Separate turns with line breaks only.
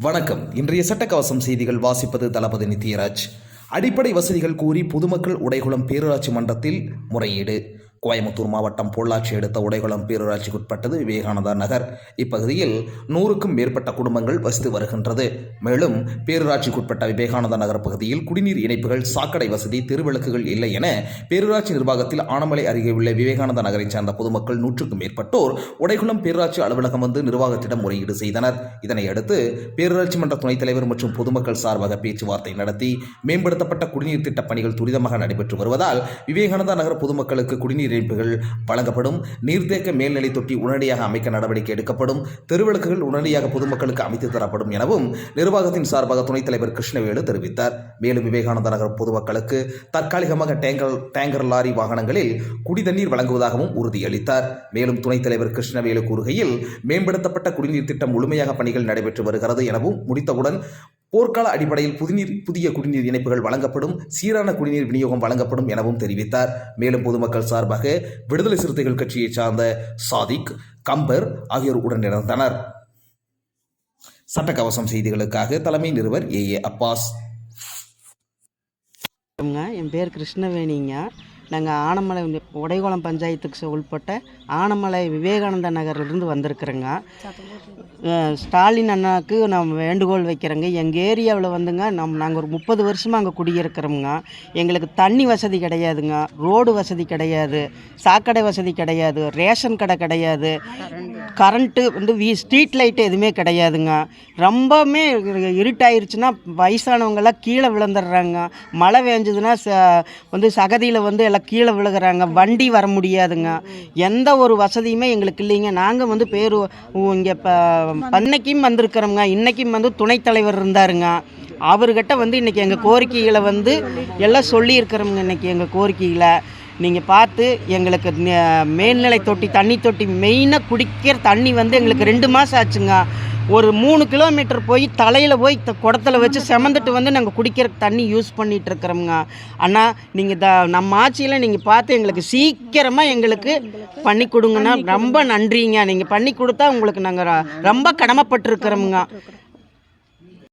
வணக்கம். இன்றைய சட்டக்கவசம் செய்திகள் வாசிப்பது தளபதி நித்யராஜ். அடிப்படை வசதிகள் கூறி பொதுமக்கள் உடைகுளம் பேரூராட்சி மன்றத்தில் முறையீடு. கோயம்புத்தூர் மாவட்டம் பொள்ளாச்சி அடுத்த உடைகுளம் பேரூராட்சிக்குட்பட்டது விவேகானந்தா நகர். இப்பகுதியில் நூறுக்கும் மேற்பட்ட குடும்பங்கள் வசித்து வருகின்றது. மேலும் பேரூராட்சிக்குட்பட்ட விவேகானந்தா நகர் பகுதியில் குடிநீர் இணைப்புகள் சாக்கடை வசதி தெருவிளக்குகள் இல்லை என பேரூராட்சி நிர்வாகத்தில் ஆனமலை அருகே உள்ள விவேகானந்தா நகரைச் சேர்ந்த பொதுமக்கள் நூற்றுக்கும் மேற்பட்டோர் உடைகுளம் பேரூராட்சி அலுவலகம் வந்து நிர்வாகத்திடம் முறையீடு செய்தனர். இதனை அடுத்து பேரூராட்சி மன்ற துணைத் தலைவர் மற்றும் பொதுமக்கள் சார்பாக பேச்சுவார்த்தை நடத்தி மேம்படுத்தப்பட்ட குடிநீர் திட்டப் பணிகள் துரிதமாக நடைபெற்று வருவதால் விவேகானந்தா நகர் பொதுமக்களுக்கு குடிநீர் இணைப்புகள் வழங்கப்படும் நீர்த்தேக்க மேல்நிலை தொட்டி உடனடியாக அமைக்க நடவடிக்கை எடுக்கப்படும். தெருவிளக்குகள் உடனடியாக பொதுமக்களுக்கு அமைத்து தரப்படும் எனவும் நிர்வாகத்தின் சார்பாக துணைத் தலைவர் கிருஷ்ணவேலு தெரிவித்தார். மேலும் விவேகானந்த நகர் பொதுமக்களுக்கு தற்காலிகமாக டேங்கர் டேங்கர் லாரி வாகனங்களில் குடிதண்ணீர் வழங்குவதாகவும் உறுதியளித்தார். மேலும் துணைத் தலைவர் கிருஷ்ணவேலு கூறுகையில் மேம்படுத்தப்பட்ட குடிநீர் திட்டம் முழுமையாக பணிகள் நடைபெற்று வருகிறது எனவும் முடித்தவுடன் போர்க்கால அடிப்படையில் புதிநீர் புதிய குடிநீர் இணைப்புகள் வழங்கப்படும் சீரான குடிநீர் விநியோகம் வழங்கப்படும் எனவும் தெரிவித்தார். மேலும் பொதுமக்கள் சார்பாக விடுதலை சிறுத்தைகள் கட்சியைச் சார்ந்த சாதிக் கம்பர் ஆகியோர் உடனிருந்தனர் சட்டக்கவசம் செய்திகளுக்காக தலைமை நிறுவர் ஏ ஏ அப்பாஸ்.
என் பேர் கிருஷ்ணவேணிங்க. நாங்கள் ஆனமலை உடைகுளம் பஞ்சாயத்துக்கு உள்பட்ட ஆனமலை விவேகானந்தா நகர்லேருந்து வந்திருக்கிறேங்க. ஸ்டாலின் அண்ணாவுக்கு நான் வேண்டுகோள் வைக்கிறேங்க. எங்கள் ஏரியாவில் வந்துங்க நம் நாங்கள் ஒரு முப்பது வருஷமாக அங்கே குடியிருக்கிறோமுங்க. எங்களுக்கு தண்ணி வசதி கிடையாதுங்க ரோடு வசதி கிடையாது சாக்கடை வசதி கிடையாது ரேஷன் கடை கிடையாது. கரண்ட்டு வந்து வீ ஸ்ட்ரீட் லைட்டு எதுவுமே கிடையாதுங்க. ரொம்பவுமே இருட்டாயிருச்சுன்னா வயசானவங்கெல்லாம் கீழே விழுந்துடுறாங்க. மழை வேஞ்சதுன்னா ச வந்து சகதியில் வந்து எல்லாம் கீழே விழுகிறாங்க. வண்டி வர முடியாதுங்க. எந்த ஒரு வசதியுமே எங்களுக்கு இல்லைங்க. நாங்கள் வந்து பேர் இங்கே இப்போ பண்ணைக்கும் வந்திருக்கிறோங்க இன்றைக்கும் வந்து துணைத் தலைவர் இருந்தாருங்க. அவர்கிட்ட வந்து இன்றைக்கி எங்கள் கோரிக்கைகளை வந்து எல்லாம் சொல்லியிருக்கிறோங்க இன்றைக்கி எங்கள் கோரிக்கைகளை. நீங்கள் பார்த்து எங்களுக்கு மேல்நிலை தொட்டி தண்ணி தொட்டி மெயினாக குடிக்கிற தண்ணி வந்து எங்களுக்கு ரெண்டு மாதம் ஆச்சுங்க. ஒரு மூணு கிலோமீட்டர் போய் தலையில் போய் த- குடத்துல வச்சு செமந்துட்டு வந்து நாங்கள் குடிக்கிற தண்ணி யூஸ் பண்ணிகிட்டு இருக்கிறோம்ங்க. அண்ணா நீங்கள் த நம்ம ஆட்சியில் நீங்கள் பார்த்து எங்களுக்கு சீக்கிரமாக எங்களுக்கு பண்ணி கொடுங்கண்ணா. ரொம்ப நன்றிங்க. நீங்கள் பண்ணி கொடுத்தா உங்களுக்கு நாங்கள் ரொம்ப கடமைப்பட்டிருக்கிறோமுங்க.